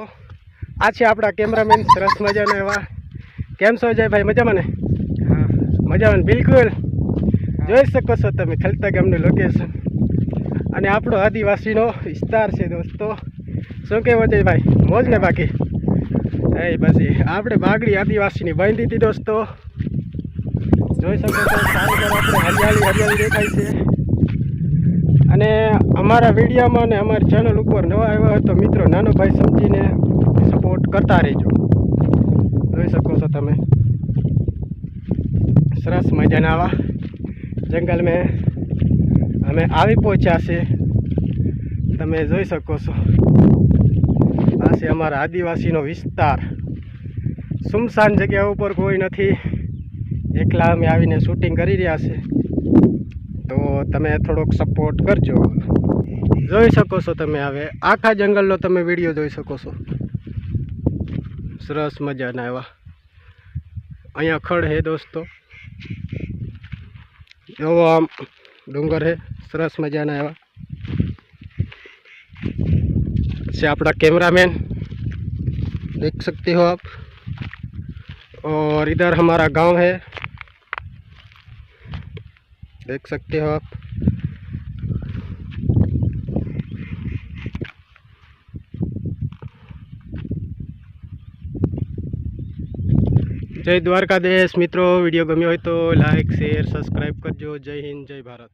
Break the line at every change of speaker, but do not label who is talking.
આ છે આપણા કેમેરામેન. સરસ મજાના એવા. કેમ છો જયભાઈ મજામાં ને? મજામાં ને? બિલકુલ. જોઈ શકો છો તમે ખલતા ગામનું લોકેશન અને આપણો આદિવાસીનો વિસ્તાર છે દોસ્તો. શું કહેવું જયભાઈ મોજ ને બાકી? એ પછી આપણે બાગડી આદિવાસીની બાંધી હતી દોસ્તો. જોઈ શકો છો આપણે હરિયાળી હરિયાળી દેખાય છે. અને અમારા વિડીયોમાં અને અમારી ચેનલ ઉપર નવા આવ્યા હોય તો મિત્રો નાનો ભાઈ સમજીને સપોર્ટ કરતા રહેજો. જોઈ શકો છો તમે. સરસ મજાના આવા. જંગલ મેં અમે આવી પહોંચ્યા છે તમે જોઈ શકો છો. આ છે અમારા આદિવાસીનો વિસ્તાર. સુમસાન જગ્યા ઉપર કોઈ નથી. એકલા અમે આવીને શૂટિંગ કરી રહ્યા છે તો તમે થોડોક સપોર્ટ કરજો જોઈ શકો છો તમે હવે આખા જંગલનો તમે વિડીયો જોઈ શકો છો સરસ મજાના એવા અહીંયા ખડ હે દોસ્તો એવો આમ ડુંગર હે સરસ મજાના એવા से अपना कैमरामैन देख सकते हो आप और इधर हमारा गांव है देख सकते हो आप જય દ્વારકાધીશ મિત્રો વિડીયો ગમ્યો હોય તો લાઈક શેર સબસ્ક્રાઈબ કરજો જય હિન્દ જય ભારત